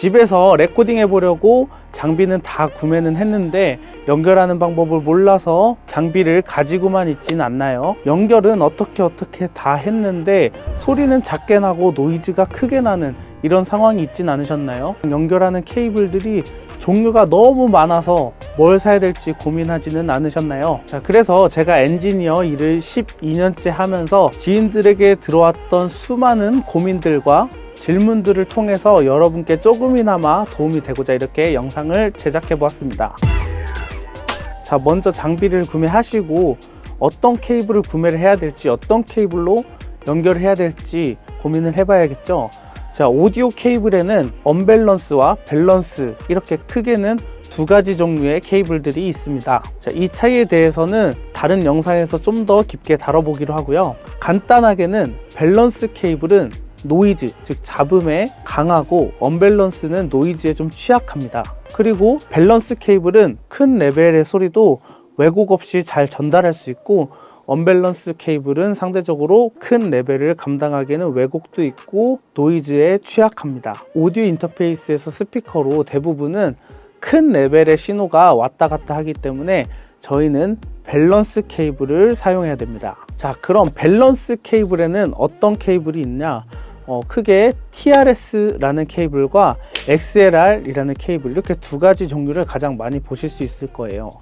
집에서 레코딩 해보려고 장비는 다 구매는 했는데 연결하는 방법을 몰라서 장비를 가지고만 있진 않나요? 연결은 어떻게 어떻게 다 했는데 소리는 작게 나고 노이즈가 크게 나는 이런 상황이 있진 않으셨나요? 연결하는 케이블들이 종류가 너무 많아서 뭘 사야 될지 고민하지는 않으셨나요? 자, 그래서 제가 엔지니어 일을 12년째 하면서 지인들에게 들어왔던 수많은 고민들과 질문들을 통해서 여러분께 조금이나마 도움이 되고자 이렇게 영상을 제작해 보았습니다. 자, 먼저 장비를 구매하시고 어떤 케이블을 구매를 해야 될지, 어떤 케이블로 연결을 해야 될지 고민을 해봐야겠죠. 자, 오디오 케이블에는 언밸런스와 밸런스 이렇게 크게는 두 가지 종류의 케이블들이 있습니다. 자, 이 차이에 대해서는 다른 영상에서 좀 더 깊게 다뤄보기로 하고요. 간단하게는 밸런스 케이블은 노이즈, 즉 잡음에 강하고 언밸런스는 노이즈에 좀 취약합니다. 그리고 밸런스 케이블은 큰 레벨의 소리도 왜곡 없이 잘 전달할 수 있고 언밸런스 케이블은 상대적으로 큰 레벨을 감당하기에는 왜곡도 있고 노이즈에 취약합니다. 오디오 인터페이스에서 스피커로 대부분은 큰 레벨의 신호가 왔다 갔다 하기 때문에 저희는 밸런스 케이블을 사용해야 됩니다. 자, 그럼 밸런스 케이블에는 어떤 케이블이 있냐? 어, 크게 TRS라는 케이블과 XLR이라는 케이블 이렇게 두 가지 종류를 가장 많이 보실 수 있을 거예요.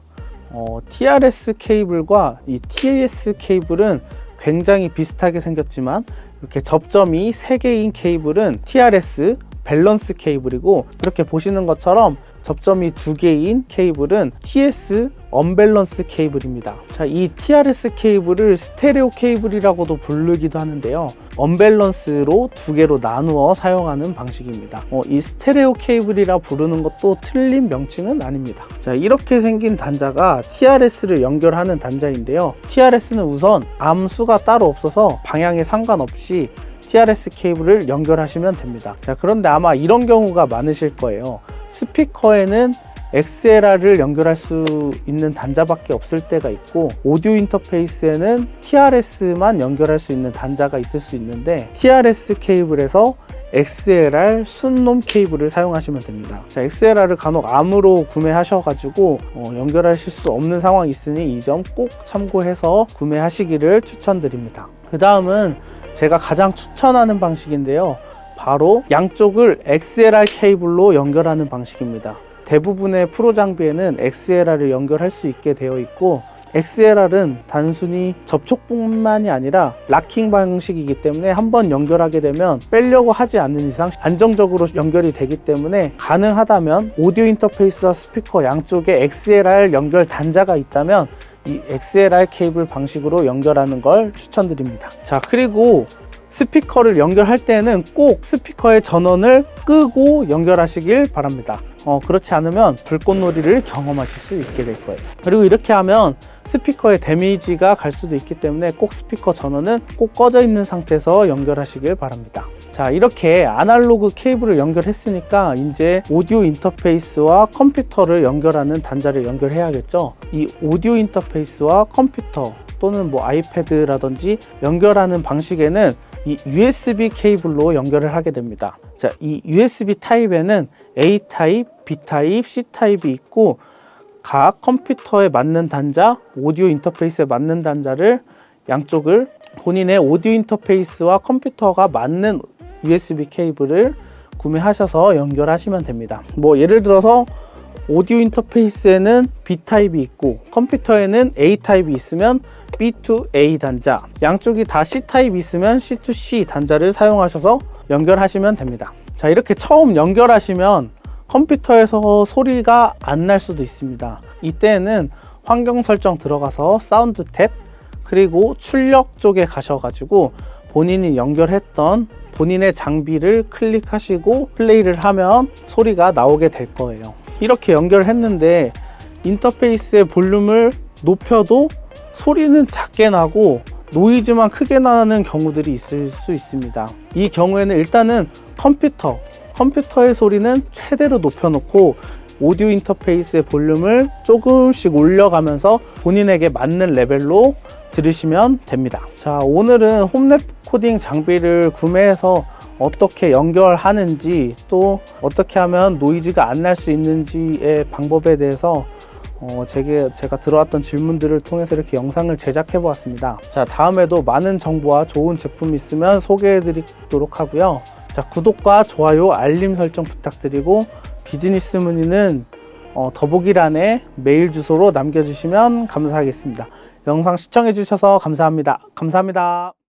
어, TRS 케이블과 이 TAS 케이블은 굉장히 비슷하게 생겼지만 이렇게 접점이 3개인 케이블은 TRS 밸런스 케이블이고 이렇게 보시는 것처럼 접점이 두 개인 케이블은 TS 언밸런스 케이블입니다. 자, 이 TRS 케이블을 스테레오 케이블이라고도 부르기도 하는데요. 언밸런스로 두 개로 나누어 사용하는 방식입니다. 어, 이 스테레오 케이블이라 부르는 것도 틀린 명칭은 아닙니다. 자, 이렇게 생긴 단자가 TRS를 연결하는 단자인데요. TRS는 우선 암수가 따로 없어서 방향에 상관없이 TRS 케이블을 연결하시면 됩니다. 자, 그런데 아마 이런 경우가 많으실 거예요. 스피커에는 XLR을 연결할 수 있는 단자밖에 없을 때가 있고 오디오 인터페이스에는 TRS만 연결할 수 있는 단자가 있을 수 있는데 TRS 케이블에서 XLR 순놈 케이블을 사용하시면 됩니다. 자, XLR을 간혹 암으로 구매하셔가지고 어, 연결하실 수 없는 상황이 있으니 이 점 꼭 참고해서 구매하시기를 추천드립니다. 그 다음은 제가 가장 추천하는 방식인데요. 바로 양쪽을 XLR 케이블로 연결하는 방식입니다. 대부분의 프로 장비에는 XLR을 연결할 수 있게 되어 있고 XLR은 단순히 접촉뿐만이 아니라 락킹 방식이기 때문에 한번 연결하게 되면 빼려고 하지 않는 이상 안정적으로 연결이 되기 때문에 가능하다면 오디오 인터페이스와 스피커 양쪽에 XLR 연결 단자가 있다면 이 XLR 케이블 방식으로 연결하는 걸 추천드립니다. 자, 그리고 스피커를 연결할 때는 꼭 스피커의 전원을 끄고 연결하시길 바랍니다. 어, 그렇지 않으면 불꽃놀이를 경험하실 수 있게 될 거예요. 그리고 이렇게 하면 스피커에 데미지가 갈 수도 있기 때문에 꼭 스피커 전원은 꼭 꺼져 있는 상태에서 연결하시길 바랍니다. 자, 이렇게 아날로그 케이블을 연결했으니까 이제 오디오 인터페이스와 컴퓨터를 연결하는 단자를 연결해야겠죠. 이 오디오 인터페이스와 컴퓨터 또는 뭐 아이패드라든지 연결하는 방식에는 이 USB 케이블로 연결을 하게 됩니다. 자, 이 USB 타입에는 A 타입, B 타입, C 타입이 있고 각 컴퓨터에 맞는 단자, 오디오 인터페이스에 맞는 단자를 양쪽을 본인의 오디오 인터페이스와 컴퓨터가 맞는 USB 케이블을 구매하셔서 연결하시면 됩니다. 뭐 예를 들어서 오디오 인터페이스에는 B 타입이 있고 컴퓨터에는 A 타입이 있으면 B to A 단자, 양쪽이 다 C 타입이 있으면 C to C 단자를 사용하셔서 연결하시면 됩니다. 자, 이렇게 처음 연결하시면 컴퓨터에서 소리가 안 날 수도 있습니다. 이때는 환경 설정 들어가서 사운드 탭 그리고 출력 쪽에 가셔가지고 본인이 연결했던 본인의 장비를 클릭하시고 플레이를 하면 소리가 나오게 될 거예요. 이렇게 연결했는데 인터페이스의 볼륨을 높여도 소리는 작게 나고 노이즈만 크게 나는 경우들이 있을 수 있습니다. 이 경우에는 일단은 컴퓨터, 컴퓨터의 소리는 최대로 높여놓고 오디오 인터페이스의 볼륨을 조금씩 올려가면서 본인에게 맞는 레벨로 들으시면 됩니다. 자, 오늘은 홈 레코딩 장비를 구매해서 어떻게 연결하는지 또 어떻게 하면 노이즈가 안 날 수 있는지의 방법에 대해서 어, 제게, 제가 들어왔던 질문들을 통해서 이렇게 영상을 제작해 보았습니다. 자, 다음에도 많은 정보와 좋은 제품 있으면 소개해 드리도록 하고요. 자, 구독과 좋아요, 알림 설정 부탁드리고 비즈니스 문의는 어, 더보기란에 메일 주소로 남겨주시면 감사하겠습니다. 영상 시청해 주셔서 감사합니다. 감사합니다.